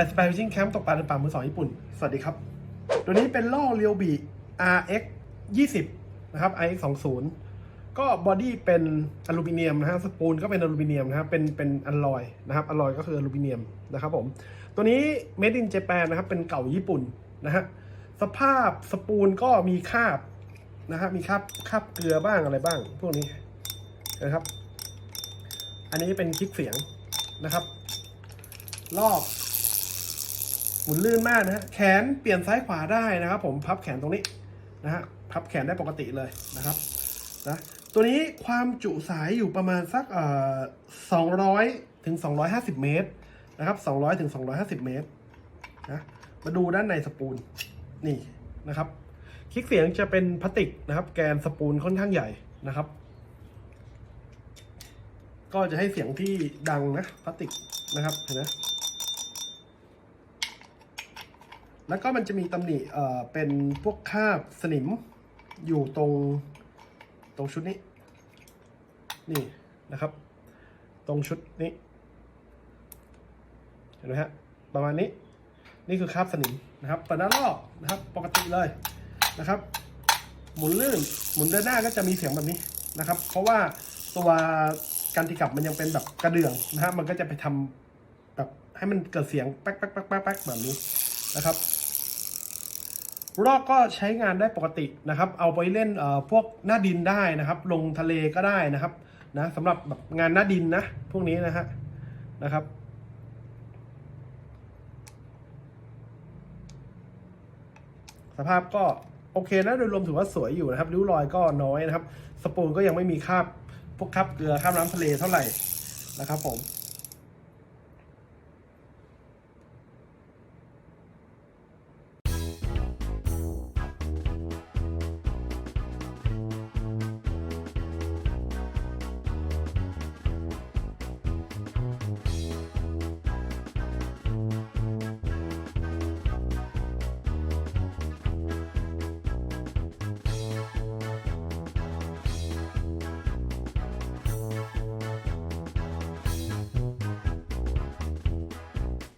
88 Fishing Camp ตกปลาในป่ามือสองญี่ปุ่น สวัสดีครับ ตัวนี้เป็นล่อเรียวบี RX 20 นะครับ RX 20 ก็บอดี้เป็นอลูมิเนียมนะฮะ สปูลก็เป็นอลูมิเนียมนะครับ เป็นเป็นอลลอยนะครับ อลลอยก็คืออลูมิเนียมนะครับผม ตัวนี้ made in Japan นะครับ เป็นเก่าญี่ปุ่นนะฮะ สภาพสปูลก็มีคราบนะฮะมีคราบคราบเกลือบ้างอะไรบ้าง พวกนี้นะครับ อันนี้เป็นคลิกเสียงนะครับ รอบ หมุนลื่นมากนะฮะแขนเปลี่ยนซ้ายขวาได้นะครับผมพับแขนตรงนี้นะฮะพับแขนได้ปกติเลยนะครับนะตัวนี้ความจุสายอยู่ประมาณสักเอ่อสองร้อยถึงสองร้อยห้าสิบเมตรนะครับสองร้อยถึงสองร้อยห้าสิบเมตรนะมาดูด้านในสปูลนี่นะครับคลิกเสียงจะเป็นพลาสติกนะครับ แกนสปูลค่อนข้างใหญ่นะครับ ก็จะให้เสียงที่ดังนะพลาสติกนะครับเห็นไหม แล้วก็มันจะมีตำหนิเอ่อเป็นพวกคราบสนิมอยู่ตรงตรงชุดนี้ นี่นะครับ ตรงชุดนี้เห็นไหมฮะประมาณนี้นี่คือคราบสนิมนะครับเปิดหน้ารอบนะครับปกติเลยนะครับ หมุนลื่นหมุนเดินหน้าก็จะมีเสียงแบบนี้นะครับ เพราะว่าตัวการตีกลับมันยังเป็นแบบกระเดื่องนะฮะมันก็จะไปทำแบบให้มันเกิดเสียงแป๊กแป๊กแป๊กแป๊กแป๊กแบบนี้นะครับ รอกก็ใช้งานได้ปกตินะครับ เอาไปเล่นพวกหน้าดินได้นะครับ ลงทะเลก็ได้นะครับนะสำหรับแบบงานหน้าดินนะ พวกนี้นะฮะนะครับสภาพก็โอเคนะโดยรวมถือว่าสวยอยู่นะครับริ้วรอยก็น้อยนะครับ สปูลก็ยังไม่มีคราบพวกคราบเกลือคราบน้ำทะเลเท่าไหร่นะครับผม